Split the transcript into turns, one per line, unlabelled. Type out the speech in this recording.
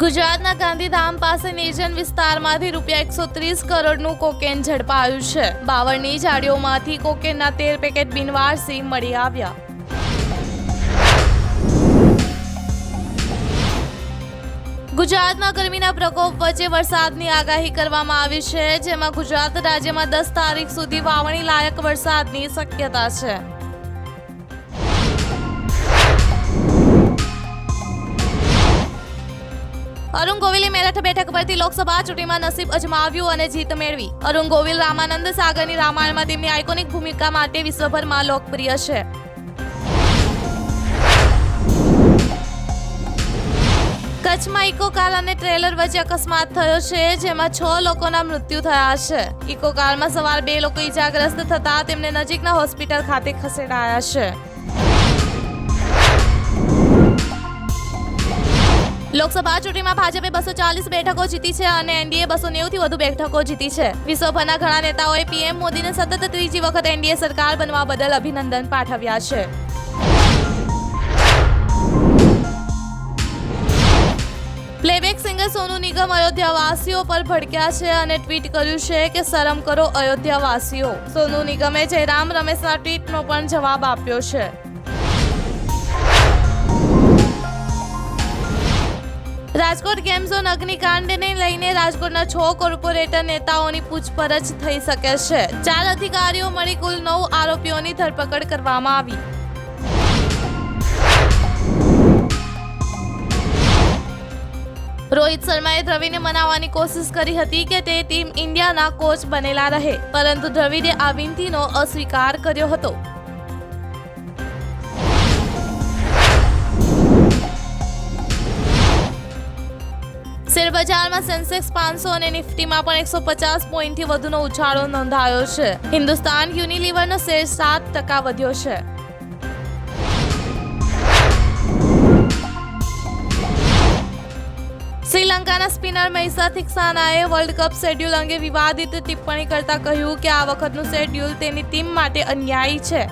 ગુજરાતના ગાંધીધામ પાસે નિર્જન વિસ્તારમાંથી રૂપિયા એકસો ત્રીસ કરોડનું કોકેન ઝડપાયું છે. બાવળની ઝાડીઓમાંથી કોકેનના તેર પેકેટ બિનવારસી મળી આવ્યા. ગુજરાતમાં ગરમીના પ્રકોપ વચ્ચે વરસાદની આગાહી કરવામાં આવી છે, જેમાં ગુજરાત રાજ્યમાં દસ તારીખ સુધી વાવણી લાયક વરસાદની શક્યતા છે. અરુણ ગોવિલે મેરઠ બેઠક પરથી લોકસભા ચૂંટણીમાં નસીબ અજમાવ્યું અને જીત મેળવી. અરુણ ગોવિલ, રામાનંદ સાગરની રામાયણમાં તેમની આઇકોનિક ભૂમિકા માટે વિશ્વભરમાં લોકપ્રિય છે. કચ્છમાં ઇકો કાર અને ટ્રેલર વચ્ચે અકસ્માત થયો છે, જેમાં છ લોકોના મૃત્યુ થયા છે. ઇકો કારમાં સવાર બે લોકો ઈજાગ્રસ્ત થતા તેમને નજીકના હોસ્પિટલ ખાતે ખસેડાયા છે. લોકસભા ચૂંટણીમાં ભાજપે બસો ચાલીસ બેઠકો જીતી છે અને એનડીએ બસો નેવું થી વધુ બેઠકો જીતી છે. વિશ્વભરના ઘણા નેતાઓએ પીએમ મોદીને સતત ત્રીજી વખત એનડીએ સરકાર બનવા બદલ અભિનંદન પાઠવ્યા છે. પ્લેબેક સિંગર સોનુ નિગમ અયોધ્યાવાસીઓ પર ભડક્યા છે અને ટ્વીટ કર્યું છે કે શરમ કરો અયોધ્યાવાસીઓ. સોનુ નિગમે જયરામ રમેશના ટ્વીટનો પણ જવાબ આપ્યો છે. રાજકોટ ગેમ ઝોન અગ્નિકાંડને લઈને રાજકોટના છ કોર્પોરેટર નેતાઓની પૂછપરછ થઈ શકે છે. ચાર અધિકારીઓ મળી કુલ નવ આરોપીઓની ધરપકડ કરવામાં આવી. રોહિત શર્માએ દ્રવિડને મનાવવાની કોશિશ કરી હતી કે તે ટીમ ઇન્ડિયાના કોચ બનેલા રહે, પરંતુ દ્રવિડે આ વિનંતીનો અસ્વીકાર કર્યો હતો. શેરબજારમાં સેન્સેક્સ પાંચસો અને નિફ્ટીમાં પણ એકસો પચાસ પોઈન્ટથી વધુનો ઉછાળો નોંધાયો છે. હિન્દુસ્તાન યુનિલિવરનો શેર સાત ટકા વધ્યો છે. શ્રીલંકાના સ્પિનર મહિસા થિક્સાનાએ વર્લ્ડ કપ શેડ્યુલ અંગે વિવાદિત ટિપ્પણી કરતા કહ્યું કે આ વખતનું શેડ્યુલ તેની ટીમ માટે અન્યાયી છે.